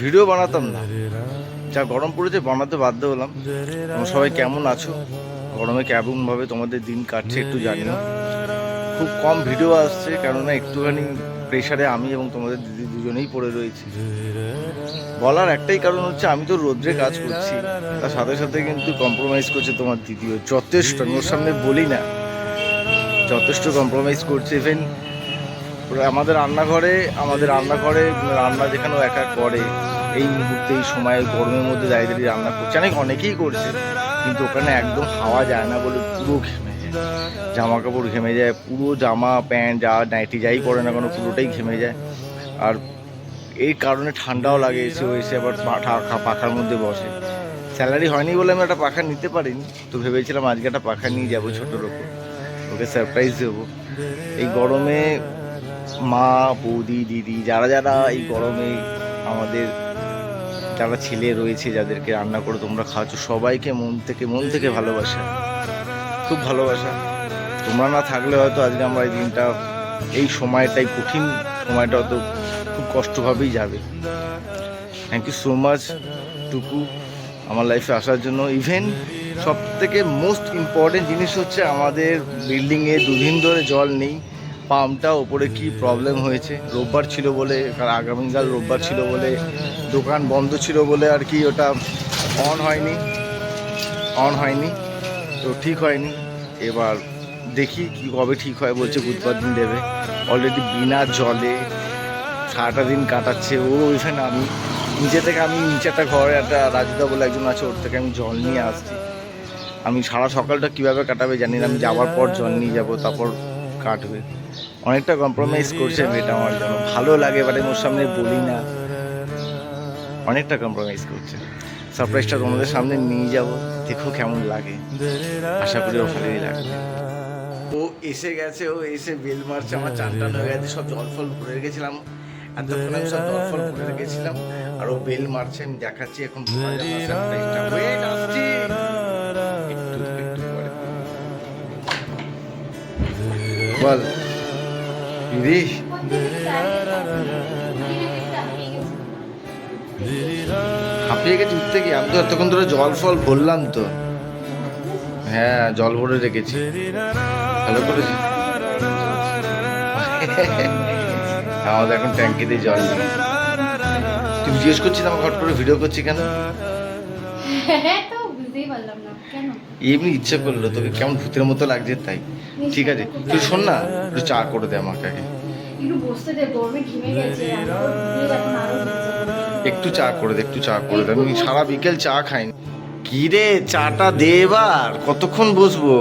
Video বানাতাম না। যা গরম পড়েছে বানাতে বাধ্য হলাম। তোমরা সবাই কেমন আছো? গরমে কেমনভাবে তোমাদের দিন কাটছে একটু জানি না। খুব কম ভিডিও আসছে, কেননা একটুখানি প্রেশারে আমি এবং তোমাদের দিদি দুজনেই পড়ে রয়েছি। বলার একটাই কারণ হচ্ছে, আমি তো রোদ্রে কাজ করছি। তার সাথে সাথে কিন্তু কম্প্রোমাইজ করছে তোমার দিদিও। যথেষ্ট, আমি সামনে বলি না। যথেষ্ট কম্প্রোমাইজ করছে। ইভেন আমাদের রান্নাঘরে আমাদের রান্নাঘরে রান্না যেখানে ও একা করে, এই মুহূর্তে, এই সময়ে গরমের মধ্যে দাঁড়িয়ে দাঁড়িয়ে রান্না করছে। অনেক, অনেকেই করছে, কিন্তু ওখানে একদম হাওয়া যায় না বলে পুরো ঘেমে যায়। জামা কাপড় ঘেমে যায়, পুরো জামা, প্যান্ট, যা নাইটি যাই পরে না কেন, পুরোটাই ঘেমে যায়। আর এই কারণে ঠান্ডাও লাগে এসে এসে আবার পাখা পাখার মধ্যে বসে। স্যালারি হয়নি বলে আমি একটা পাখা নিতে পারিনি, তো ভেবেছিলাম আজকে একটা পাখা নিয়ে যাব ছোটোর ওপর ওকে সারপ্রাইজ দেবো। এই গরমে মা, বৌদি, দিদি, যারা যারা এই গরমে আমাদের যারা ছেলে রয়েছে, যাদেরকে রান্না করে তোমরা খাওয়াচ্ছ, সবাইকে মন থেকে মন থেকে ভালোবাসা, খুব ভালোবাসা। তোমরা না থাকলে হয়তো আজকে আমরা এই দিনটা, এই সময়টাই, কঠিন সময়টা হয়তো খুব কষ্টভাবেই যাবে। থ্যাংক ইউ সো মাচ টুকু, আমার লাইফে আসার জন্য। ইভেন সব থেকে মোস্ট ইম্পর্টেন্ট জিনিস হচ্ছে আমাদের বিল্ডিংয়ে দুদিন ধরে জল নেই। পাম্পটা, ওপরে কি প্রবলেম হয়েছে? রোববার ছিল বলে আগামীকাল রোববার ছিল বলে, দোকান বন্ধ ছিল বলে আর কি ওটা অন হয়নি অন হয়নি, তো ঠিক হয়নি। এবার দেখি কি, কবে ঠিক হয় বলছে, বুধবার দিন দেবে। অলরেডি বিনা জলে সারাটা দিন কাটাচ্ছে। ও ইভেন আমি নিচে থেকে আমি নিচে একটা ঘরে, একটা রাজুদা বলে একজন আছে, ওর থেকে আমি জল নিয়ে আসছি। আমি সারা সকালটা কীভাবে কাটাবে জানি না, আমি যাওয়ার পর জল নিয়ে যাব, তারপর কাটবে। অনেকটা কম্প্রোমাইজ করছে মেয়েটা আমার জন্য। ভালো লাগে বাট আমি ওর সামনে বলি না। অনেকটা কম্প্রোমাইজ করছে। সারপ্রাইজটা তোমাদের সামনে নিয়ে যাব। দেখো কেমন লাগে। আশা করি ও ভালোই লাগবে। ও এসে গেছে ও এসে বেল মারছে আমার চান টান হয়ে গেছে সব জল ফল ভরে গেছিলাম এতক্ষণ আমি সব জল ফল ভরে রেখেছিলাম আর ও বেল মারছে আমি দেখাচ্ছি এখন সারপ্রাইজটা ওয়েট আসছি। বল দিদি হাঁপিয়ে গেছি উঠতে কি আমি তো এতক্ষণ ধরে জল ফল ভরলাম তো। হ্যাঁ জল ভরে রেখেছি। ভালো করেছি। আমাদের এখন ট্যাঙ্কিতে জল নেই। তুই জিজ্ঞেস করছিস আমার ঘট করে ভিডিও করছি কেন? বুঝতেই পারলাম না কেন? এমনি ইচ্ছে করল তোকে কেমন ভূতের মতো লাগছে তাই। ঠিক আছে তুই শোন না একটু চা করে দে আমাকে আগে। একটু বসতে দে গরমে ঘেমে গেছে চা করে দে একটু চা করে দে আমি সারা বিকেল চা খাইনি। কি রে চাটা দে এবার কতক্ষণ বসবো?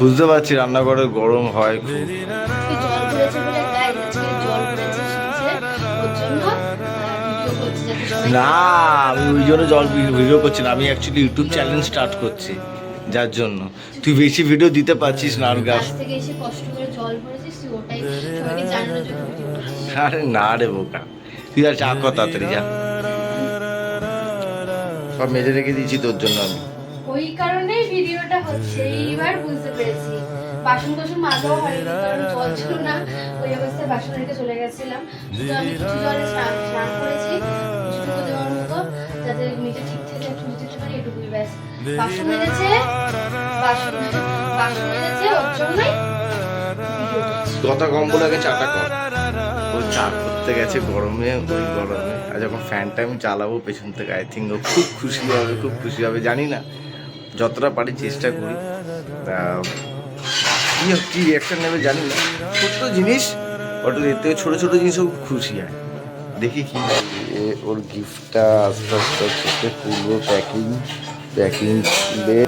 বুঝতে পারছি রান্নাঘরে গরম হয় মধ্যে না আমি ওই জন্য জল ভিডিও করছি না। আমি অ্যাকচুয়ালি ইউটিউব চ্যানেল স্টার্ট করছি যার জন্য। তুই বেশি ভিডিও দিতে পারছিস না আর গাছ। আরে না রে বোকা। তুই আর চা কর তাড়াতাড়ি যা। সব মেজে রেখে দিয়েছি তোর জন্য আমি। ওই কারণেই ভিডিওটা হচ্ছে এইবার বুঝতে পেরেছি। বাসন কোসন মাজাও হয়নি কারণ জল ছিল না ওই অবস্থায় বাসন রেখে চলে গেছিলাম। তো আমি কিছু জলে স্নান করেছি। মেয়েটা ঠিক থেকে একটু দিতে পারি এটুকুই ব্যাস। বাসন মেরেছে বাসন বাসন মেরেছে ওর জন্যই। কথা কম বলে আগে চাটা কর। ও চা করতে গেছে গরমে ওই গরমে। আর যখন ফ্যানটা আমি চালাবো পেছন থেকে আই থিঙ্ক ও খুব খুশি হবে খুব খুশি হবে জানি না। যতটা পারি চেষ্টা করি। তা কি কি রিয়াকশন নেবে জানি না। ছোট্ট জিনিস ওটা থেকে ছোটো ছোটো জিনিসও খুব খুশি হয়। দেখি কি এ ওর গিফটটা আস্তে আস্তে আস্তে খুলবো প্যাকিং প্যাকিং খুলে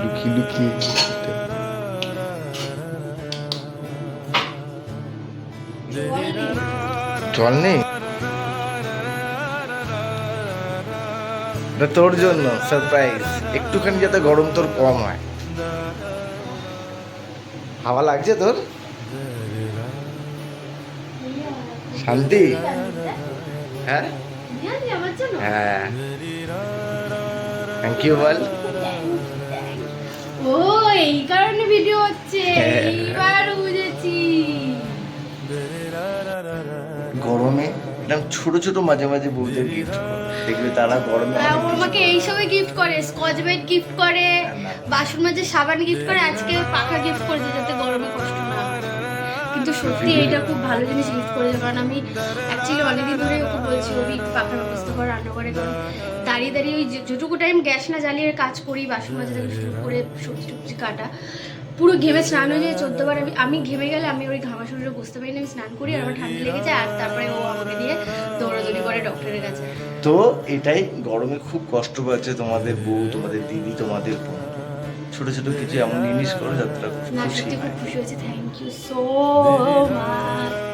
লুকিয়ে লুকিয়ে জল নেই? তোর জন্য সারপ্রাইজ একটুখানি যাতে গরম তোর কম হয়। হাওয়া লাগছে তোর? শান্তি? হ্যাঁ? হ্যাঁ। থ্যাংক ইউ বল। ও এই কারণে ভিডিও হচ্ছে। হ্যাঁ। এইবার বুঝেছি। গরমে? এরকম ছোট ছোট মাঝে মাঝে বউদের গিফট দেখবে তারা গরমে ও আমাকে এই সময় গিফট করে স্কচ ব্রাইট গিফট করে বাসন মাঝে সাবান গিফট করে আজকে পাখা গিফট করেছে যাতে গরমে কষ্ট হয়। কিন্তু সত্যি এইটা খুব ভালো জিনিস গিফট করেছে, কারণ আমি অ্যাকচুয়ালি অনেকদিন ধরে ওকে বলছি একটু পাখার ব্যবস্থা করে রান্না করে, কারণ দাঁড়িয়ে দাঁড়িয়ে ওই যেটুকু টাইম গ্যাস না জ্বালিয়ে কাজ করি, বাসন মাজা থেকে শুরু করে সবজি টবজি কাটা, পুরো ঘেমে স্নান হয়ে যায়। চোদ্দবার আমি আমি ঘেমে গেলে আমি ওই ঘামা শরীরে বুঝতে পারি না, আমি স্নান করি আর আমার ঠান্ডা লেগে যায় আর তারপরে ও আমাকে নিয়ে দৌড়াদৌড়ি করে ডক্টরের কাছে। তো এটাই গরমে খুব কষ্ট পাচ্ছে তোমাদের বউ, তোমাদের দিদি, তোমাদের বোন। ছোট ছোট কিছু এমন জিনিস করো যাতে তারা খুব না খুশি সত্যি খুব হয় খুশি হয়েছে থ্যাংক ইউ সো মাচ